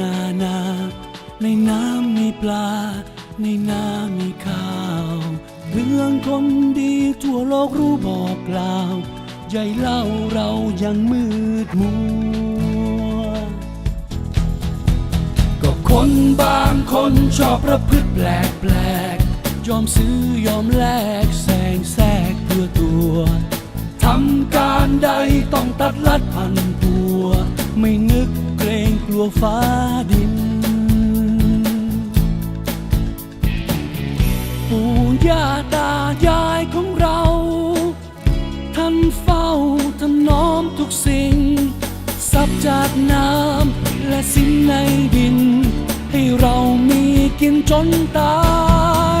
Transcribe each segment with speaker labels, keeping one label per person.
Speaker 1: นานา ในน้ำมีปลา ในน้ำมีข้าวเรื่องคนดีทั่วโลกรู้บอกกล่าวใหญ่เล่าเรายังมืดมัว ก็คนบางคนชอบประพฤติแปลกแปลกยอมซื้อยอมแลกแซงแทรกเพื่อตัว ทำการใดต้องตัดลัดพันตัว ไม่นึกเกรงกลัวฟ้าดิน ปู่ย่าตายายของเรา ท่านเฝ้าถนอมทุกสิ่งสับจากน้ำและสิ่งในดิน ให้เรามีกินจนตา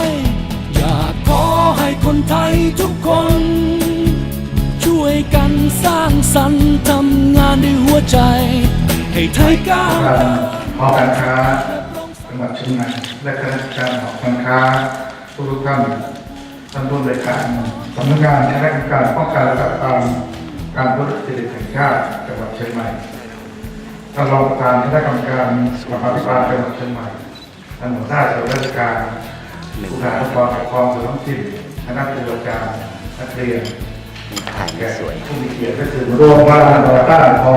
Speaker 1: ย อยากขอให้คนไทยทุกคน ช่วยกันสร้างสรรค์ทำงานด้วยหัวใจ ให้ไทยก้าว
Speaker 2: การหอการค้าจังหวัดเชียงใหม่และคณะการหอการค้าทุกทุกๆท่านท่านผู้บริการสำนักงานคณะกรรมการป้องกันและปราบปรามการทุจริตแห่งชาติจังหวัดเชียงใหม่ท่านรองประธานคณะกรรมการสภาพิบาลจังหวัดเชียงใหม่ท่านหัวหน้าส่วนราชการผู้การนครปกครองส่วนท้องถิ่นคณะผู้บริการนักเรียน
Speaker 3: ถ่ายไม่สวย
Speaker 2: ผู้มีเกียรติและสื่อมวลชนรวมพลังต่อต้านคอ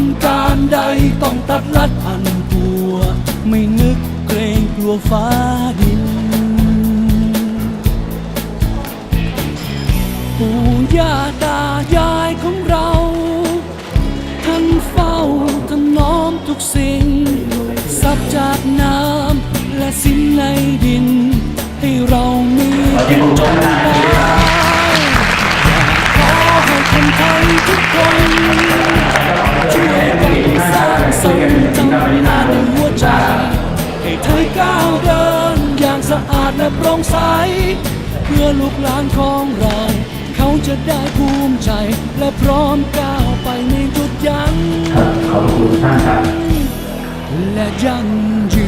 Speaker 2: ำ
Speaker 1: การใดต้องตัดลัดพันตัว ไม่นึกเกรงกลัวฟ้าดิน ปู่ย่าตายายของเราท่านเฝ้าถนอมทุกสิ่งสับจากน้ำและสิ่งในดิน ให้เรามีกินจนตายอยากขอให้คนไทยทุกคน สร้างสรรค์ทำงานด้วยหัวใจ ให้ไทยก้าวเดิน อย่างสะอาดและโปร่งใส เพื่อลูกหลานของเรา เขาจะได้ภูมิใจ และพร้อมก้าวไปในจุดยั้ง
Speaker 2: ขอบคุณท่านครับ
Speaker 1: และยั่งยืน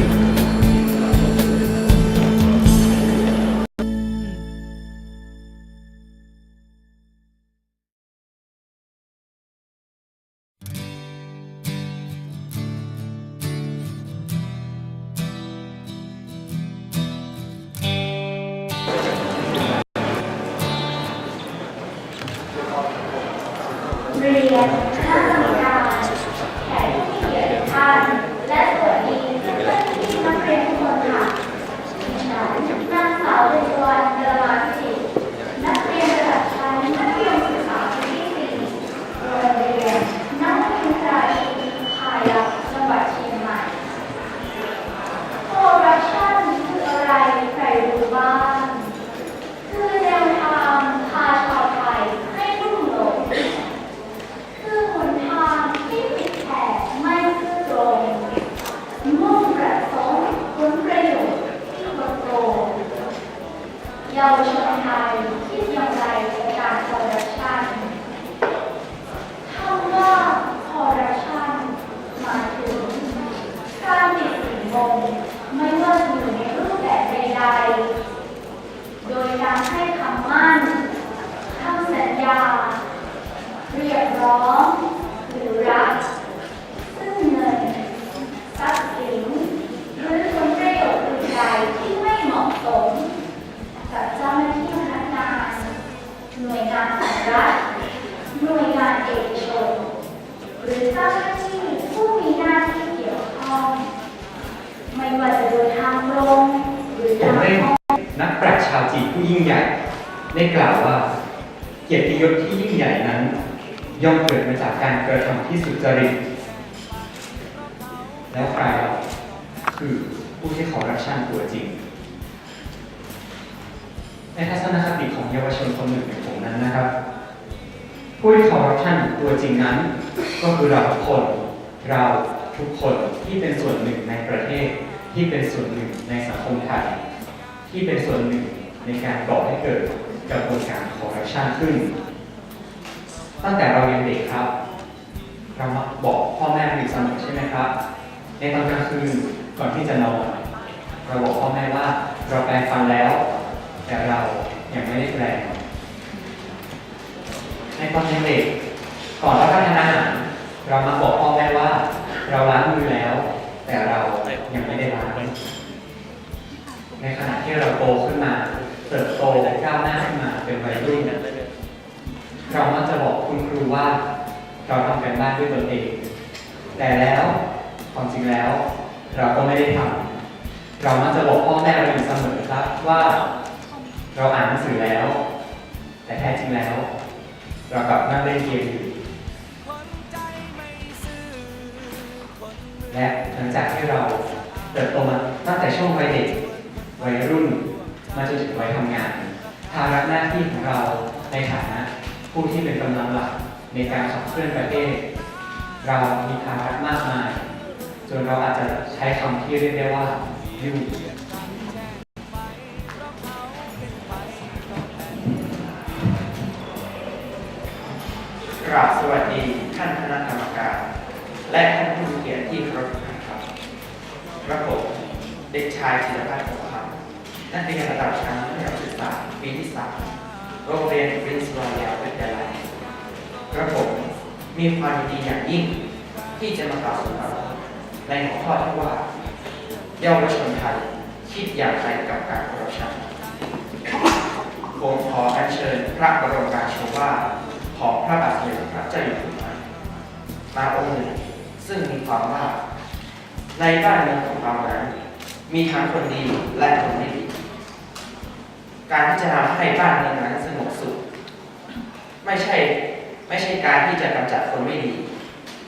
Speaker 4: เรียกร้องหรือรักซึ่งเงินทรัพย์สินหรือผลประโยชน์อื่นใดที่ไม่เหมาะสม กับเจ้าหน้าที่พนักงาน หน่วยงานของรัฐหน่วยงานเอกชน หรือเจ้าหน้าที่ผู้มีหน้าที่เกี่ยวข้อง ไม่ว่าจะโดยทางตรงหรือทางอ้อม
Speaker 5: นักปราชญ์ชาวจีนผู้ยิ่งใหญ่ ได้กล่าวว่า เกียรติยศที่ยิ่งใหญ่นั้น ย่อมเกิดมาจากการกระทำที่สุจริต แล้วใครคือผู้ที่คอร์รัปชันตัวจริง ในทัศนคติของเยาวชนคนหนึ่งอย่างผมนั้นนะครับ ผู้ที่คอร์รัปชันตัวจริงนั้น ก็คือเราทุกคนเราทุกคนที่เป็นส่วนหนึ่งในประเทศ ที่เป็นส่วนหนึ่งในสังคมไทยที่เป็นส่วนหนึ่งในการก่อให้เกิดกระบวนการคอร์รัปชันขึ้น ตั้งแต่เรายังเด็กครับ เรามักบอกพ่อแม่อยู่เสมอใช่ไหมครับ ในตอนกลางคืนก่อนที่จะนอนเราบอกพ่อแม่ว่าเราแปรงฟันแล้ว แต่เรายังไม่ได้แปรงในตอนยังเด็กก่อนรับประทานอาหารเรามาบอกพ่อแม่ว่า เราล้างมือแล้ว แต่เรายังไม่ได้ล้างในขณะที่เราโตขึ้นมาเติบโตและก้าวหน้าขึ้นมาเป็นวัยรุ่น เรามักจะบอกคุณครูว่า เราทำกันบ้านด้วยตนเอง แต่แล้วความจริงแล้ว เราก็ไม่ได้ทำเรามักจะบอกพ่อแม่เราอยู่เสมอครับว่า เราอ่านหนังสือแล้ว แต่แท้จริงแล้ว เรากลับนั่งเล่นเกมอยู่และหลังจากที่เราเติบโตมาตั้งแต่ช่วงวัยเด็กวัยรุ่นมาจนถึงวัยทำงานภาระหน้าที่ของเราในฐานะ ผู้ที่เป็นกำลังหลักในการขับเคลื่อนประเทศ เรามีภาระมากมาย จนเราอาจจะใช้คำที่เรียกได้ว่ายุ่ง
Speaker 3: กราบสวัสดีท่านคณะกรรมการ และท่านผู้มีเกียรติที่เคารพครับกระผมเด็กชายศิลปัตน์ของคำนักเรียนระดับชั้นมัธยมศึกษาปีที่สามโรงเรียนปรินซ์รอยัลวิทยา ลัยกระผมมีความยินดีอย่างยิ่ง ที่จะมากล่าวสุนทรในหัวข้อที่ว่า เยาวชนไทยคิดอย่างไรกับการคอร์รัปชันผมขออัญเชิญพระบรมราโชวาทของพระบาทสมเด็จพระเจ้าอยู่หัวมาองค์หนึ่งซึ่งมีความว่า ในบ้านเมืองของเรานั้นมีทั้งคนดีและคนไม่ดี การที่จะทำให้บ้านเมือง ไม่ใช่ไม่ใช่การที่จะกำจัดคนไม่ดี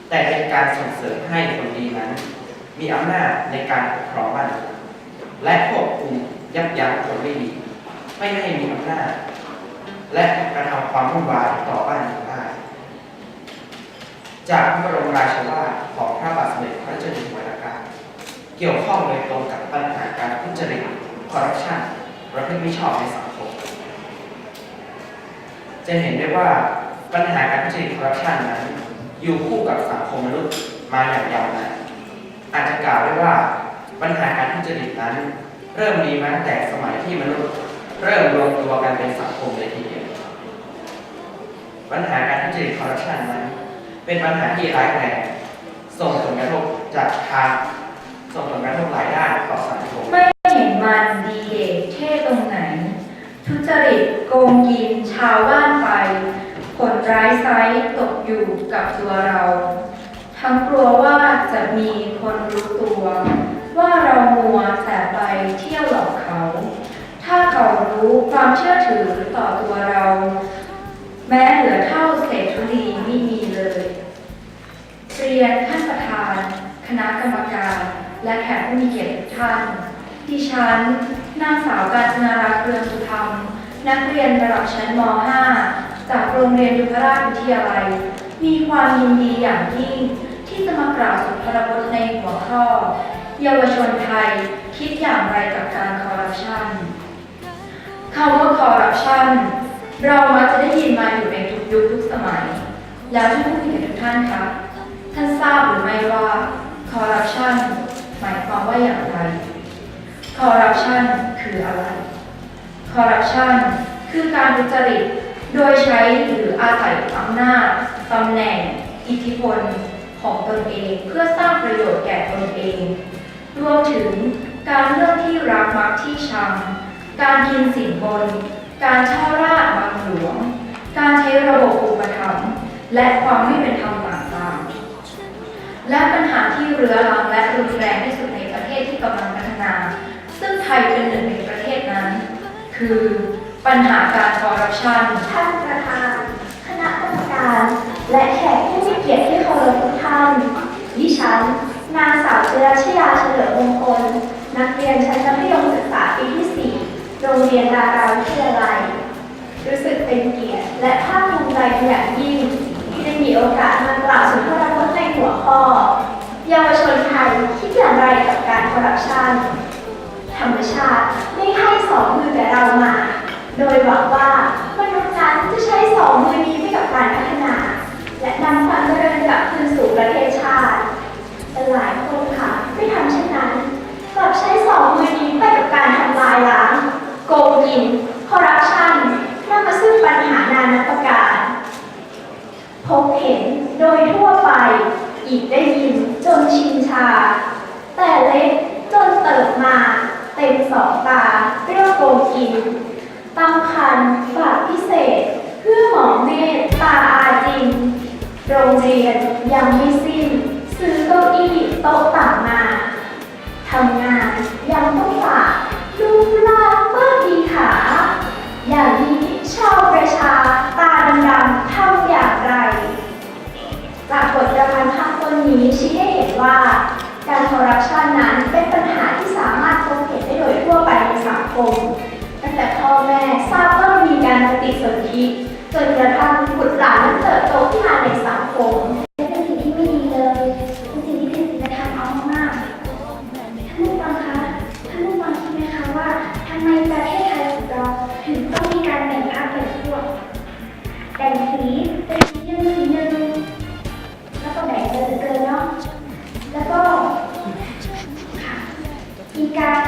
Speaker 3: แต่เป็นการส่งเสริมให้คนดีนั้น มีอำนาจในการปกครองบ้านและควบคุมยับยั้งคนไม่ดี ไม่ให้มีอำนาจและกระทำความวุ่นวายต่อบ้านเมืองได้จากพระบรมราชวาทของพระบาทสมเด็จพระเจ้าอยู่หัวรัชกาลเกี่ยวข้องโดยตรงกับปัญหาการทุจริตคอร์รัปชันประพฤติมิชอบในสัง จะเห็นได้ว่าปัญหาการทุจริตคอร์รัปชันนั้น อยู่คู่กับสังคมมนุษย์มาอย่างยาวนานอาจจะกล่าวได้ว่าปัญหาการทุจริตนั้น เริ่มมีมาตั้งแต่สมัยที่มนุษย์ เริ่มรวมตัวกันเป็นสังคมเลยทีเดียวปัญหาการทุจริตคอร์รัปชันนั้น เป็นปัญหาที่ร้ายแรงส่งผลกระทบจากทางส่งผลกระทบหลายด้านต่อสังคม
Speaker 6: ไม่เห็นมันดีเด่นเท่ตรงไหน ทุจริต งกินชาวบ้านไป ผลร้ายไซตกอยู่กับตัวเรา ทั้งกลัวว่าจะมีคนรู้ตัว ว่าเรามัวแต่ไปเที่ยวหลอกเขา ถ้าเขารู้ความเชื่อถือต่อตัวเรา แม้เหลือเท่าเศษธุลีไม่มีเลยเรียนท่านประธาน คณะกรรมการ และแขกผู้มีเกียรติทุกท่านดิฉันนางสาวกาญจนารัตน์เรืองสุธรรม นักเรียนระดับชั้นม .5 จากโรงเรียนยุพราชวิทยาลัย มีความยินดีอย่างยิ่งที่จะมากล่าวสุนทรพจน์ในหัวข้อ เยาวชนไทยคิดอย่างไรกับการคอร์รัปชันคำว่าคอร์รัปชันเรามักจะได้ยินมาอยู่ในทุกยุคทุกสมัย แล้วท่านผู้มีเกทุกท่านคะท่านทราบหรือไม่ว่าคอร์รัปชันหมายความว่าอย่างไรคอร์รัปชันคืออะไร คอร์รัปชันคือการทุจริต โดยใช้หรืออาศัยอำนาจตำแหน่ง อิทธิพลของตนเองเพื่อสร้างประโยชน์แก่ตนเอง รวมถึงการเลือกที่รักมักที่ชัง การกินสินบน การช่อราชบังหลวง การใช้ระบบอุปถัมภ์และความไม่เป็นธรรมต่างๆ และปัญหาที่เรื้อรัง คือปัญหาการคอร์รัปชัน
Speaker 4: ท่านประธาน คณะกรรมการ และแขกผู้มีเกียรติที่เคารพทุกท่าน ดิฉัน นางสาวเจรชยาเฉลิมมงคล นักเรียนชั้นมัธยมศึกษาปีที่ 4 โรงเรียนดาราวิทยาลัย รู้สึกเป็นเกียรติและภาคภูมิใจเป็นอย่างยิ่ง ที่ได้มีโอกาสมากล่าวสุนทรพจน์ในหัวข้อ เยาวชนไทยคิดอย่างไรกับการคอร์รัปชัน โดยหวังว่ามนุษย์นั้นจะใช้สองมือนี้ให้กับการพัฒนา และนำความเจริญกลับคืนสู่ประเทศชาติแต่หลายคนค่ะไม่ทำเช่นนั้นกลับใช้สองมือนี้ไปกับการทำลายล้าง โกงกิน คอร์รัปชันนำมาซึ่งปัญหานานาประการ พบเห็นโดยทั่วไป อีกได้ยินจนชินชา แต่เล็กจนเติบมา เต็มสองตาเรียกโกงกิน ตั้งคันภ์ฝากพิเศษ เพื่อหมอเมตตาอาจริง โรงเรียนยังไม่สิ้น ซื้อเก้าอี้โต๊ะต่างมาทำงานยังต้องฝากลูกหลาำไมประเทศไทยของเราถึง
Speaker 7: ต้องมีการแบ่งภาคแบ่งพวกแบ่งสีเป็นสีหนึ่งสีหนึ่งแล้วก็แบ่งกันเหลืเกินเนาะแล้วก็มีการ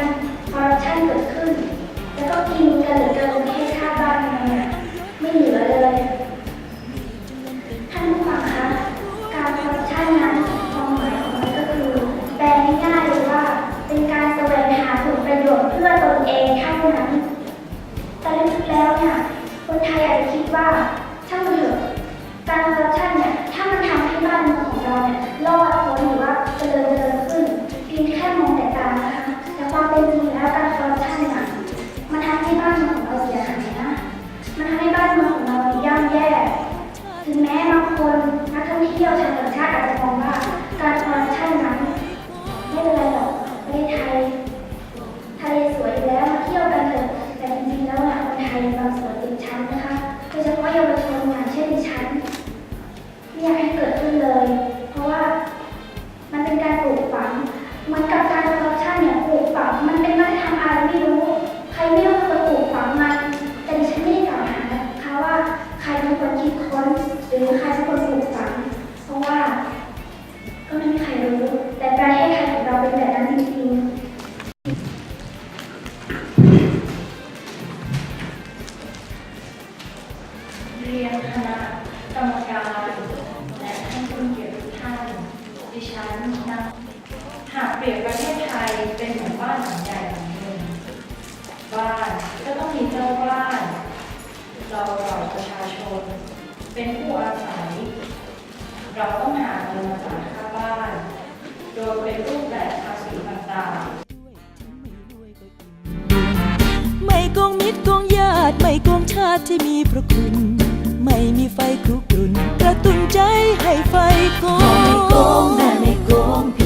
Speaker 7: เป็นผู้อาศัย เราต้องหาเงินมาจ่ายค่าบ้าน โดยเป็นรูปแบบภาษีต่างๆ
Speaker 8: ไม่โกงมิตรโกงญาติ ไม่โกงชาติที่มีพระคุณ ไม่มีไฟครุกรุ่นกระตุ้นใจให้ไฟโกง
Speaker 9: ไม่โกงแม่ไม่โกงพี่